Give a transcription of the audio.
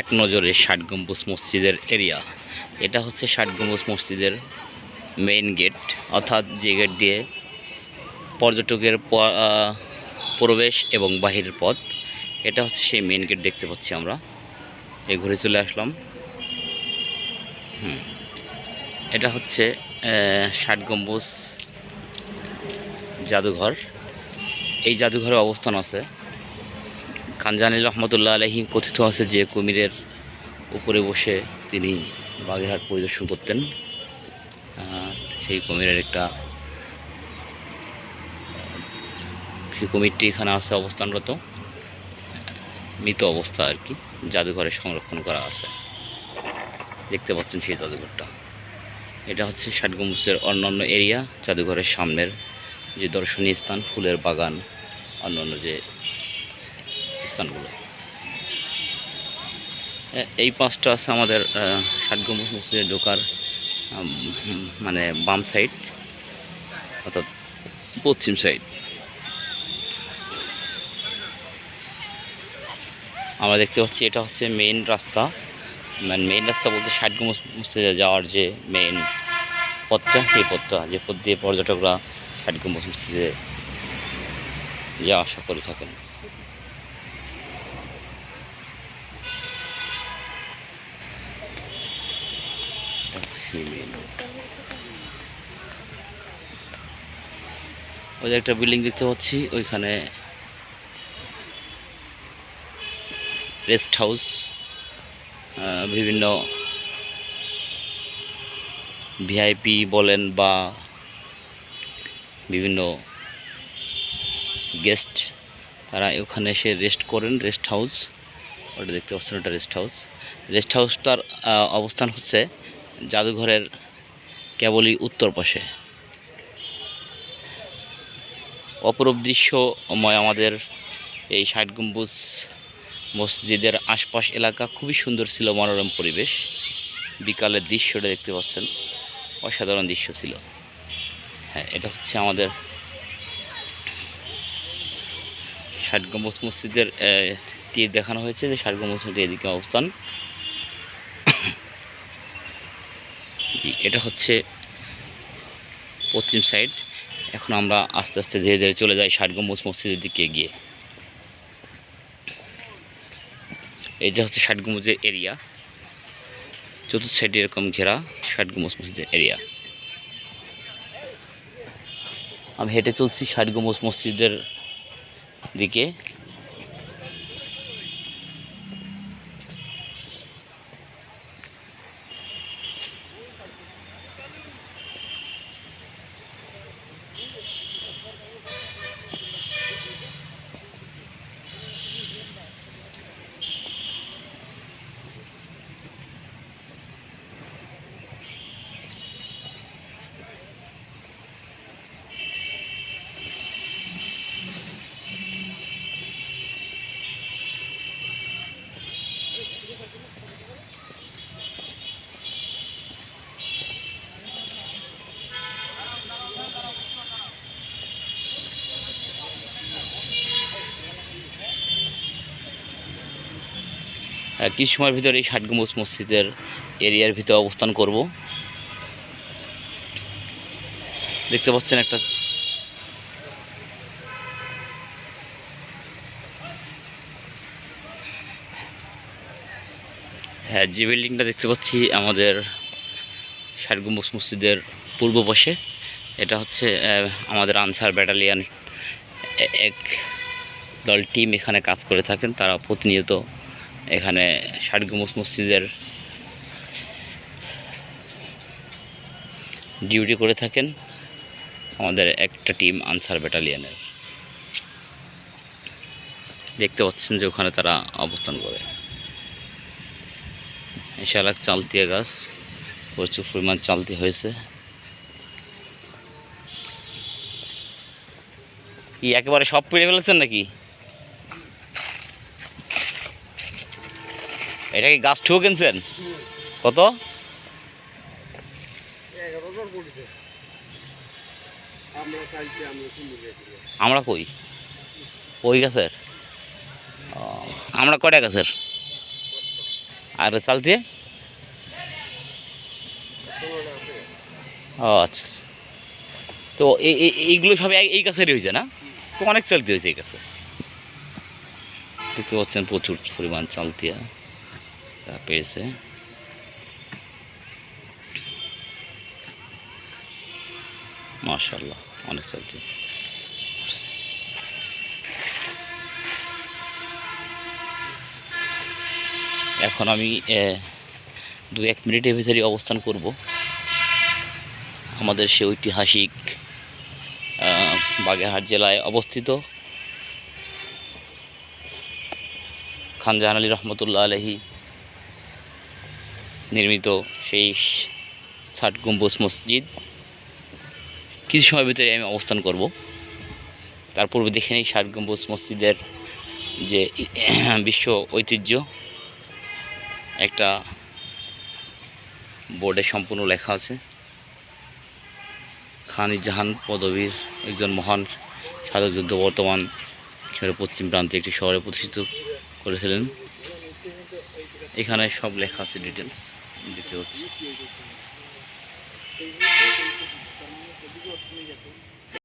এক নজরে ষাট গম্বুজ মসজিদের এরিয়া। এটা হচ্ছে ষাট গম্বুজ মসজিদের মেইন গেট অর্থাৎ যে গেট দিয়ে পর্যটকের প্রবেশ এবং বাহিরের পথ, এটা হচ্ছে সেই মেইন গেট দেখতে পাচ্ছি আমরা। এই ঘুরে চলে আসলাম। এটা হচ্ছে ষাট গম্বুজ জাদুঘর। এই জাদুঘরের অবস্থান আছে। খানজানি রহমতুল্লাহ আলহি কথিত আছে যে কুমিরের উপরে বসে তিনি বাগেরহাট পরিদর্শন করতেন। সেই কুমিরের একটা সেই কুমিরটি এখানে আছে অবস্থানরত। মৃত অবস্থা আর কি, জাদুঘরে সংরক্ষণ করা আছে। দেখতে পাচ্ছেন সেই জাদুঘরটা। এটা হচ্ছে ষাট অন্যান্য এরিয়া, জাদুঘরের সামনের যে দর্শনীয় স্থান, ফুলের বাগান, অন্যান্য যে স্থানগুলো এই পাঁচটা আছে আমাদের আহ, ষাট মসজিদে ঢোকার মানে বাম সাইড অর্থাৎ পশ্চিম সাইড। আমরা দেখতে পাচ্ছি এটা হচ্ছে মেইন রাস্তা। মানে মেইন রাস্তা বলতে ষাট গম্বুজ মসজিদে যাওয়ার যে মেইন পথটা এই পথটা যে পথ দিয়ে পর্যটকরা ষাট গম্বুজ মসজিদে যাওয়া আসা করে থাকেন। এটা হচ্ছে সেই মেইন রোড ওই একটা বিল্ডিং দেখতে পাচ্ছি, ওইখানে রেস্ট হাউস বিভিন্ন ভিআইপি বলেন বা বিভিন্ন গেস্ট তারা ওখানে এসে রেস্ট করেন রেস্ট হাউস ওটা দেখতে পাচ্ছেন, ওটা রেস্ট হাউস রেস্ট হাউসটার অবস্থান হচ্ছে জাদুঘরের কেবলই উত্তর পাশে। অপরূপ দৃশ্যময় আমাদের এই ষাট গম্বুজ মসজিদের আশপাশ এলাকা খুবই সুন্দর ছিল, মনোরম পরিবেশ। বিকালের দৃশ্যটা দেখতে পাচ্ছেন, অসাধারণ দৃশ্য ছিল। হ্যাঁ এটা হচ্ছে আমাদের ষাট গম্বুজ মসজিদের তীর দেখানো হয়েছে, যে ষাট গম্বুজ মসজিদের এদিকে অবস্থান। জি এটা হচ্ছে পশ্চিম সাইড এখন আমরা আস্তে আস্তে ধীরে ধীরে চলে যাই ষাট গম্বুজ মসজিদের দিকে এগিয়ে। এটা হচ্ছে ষাট গম্বুজের এরিয়া চতুর্থ সাইডে এরকম ঘেরা ষাট গম্বুজ মসজিদের এরিয়া আমি হেঁটে চলছি ষাট গম্বুজ মসজিদের দিকে। কিছু সময়ের ভিতরে এই ষাট গম্বুজ মসজিদের এরিয়ার ভিতরে অবস্থান করব। দেখতে পাচ্ছেন একটা হ্যাঁ যে বিল্ডিংটা দেখতে পাচ্ছি আমাদের ষাট গম্বুজ মসজিদের পূর্ব পাশে। এটা হচ্ছে আমাদের আনসার ব্যাটালিয়ান এক দল টিম এখানে কাজ করে থাকেন। তারা প্রতিনিয়ত এখানে ষাট গম্বুজ মসজিদের ডিউটি করে থাকেন আমাদের একটা টিম আনসার ব্যাটালিয়নের। দেখতে পাচ্ছেন যে ওখানে তারা অবস্থান করে। এশালাক চালতিয়া গাছ প্রচুর পরিমাণ চালতি হয়েছে। কি একেবারে সব পেড়ে ফেলেছেন নাকি? এটা কি গাছ ঠুয়ো কিনছেন? কত? আমরা কই? ওই গাছের? আমরা কটা গাছের? আর চাল দিয়ে? ও আচ্ছা আচ্ছা। তো এই এই- এইগুলো সব এই- গাছেরই হয়েছে না? তো অনেক চালতি হয়েছে এই গাছে। দেখতে পাচ্ছেন প্রচুর পরিমাণ চালতিয়া পেয়েছে। মাশাল্লাহ অনেক চালতি এখন আমি দু এক মিনিটের ভিতরে অবস্থান করব। আমাদের সে ঐতিহাসিক বাগেরহাট জেলায় অবস্থিত। খানজাহান আলী রহমতুল্লাহ আলহী নির্মিত সেই ষাট গম্বুজ মসজিদ। কিছু সময়ের ভিতরে আমি অবস্থান করব। তার পূর্বে দেখে নিই ষাট গম্বুজ মসজিদের যে বিশ্ব ঐতিহ্য। একটা বোর্ডে সম্পূর্ণ লেখা আছে। খান জাহান পদবীর একজন মহান স্বাধীন যুদ্ধ বর্তমান শহরের পশ্চিম প্রান্তে একটি শহরে প্রতিষ্ঠিত করেছিলেন। এখানে সব লেখা আছে ডিটেলস দেখতে হচ্ছে।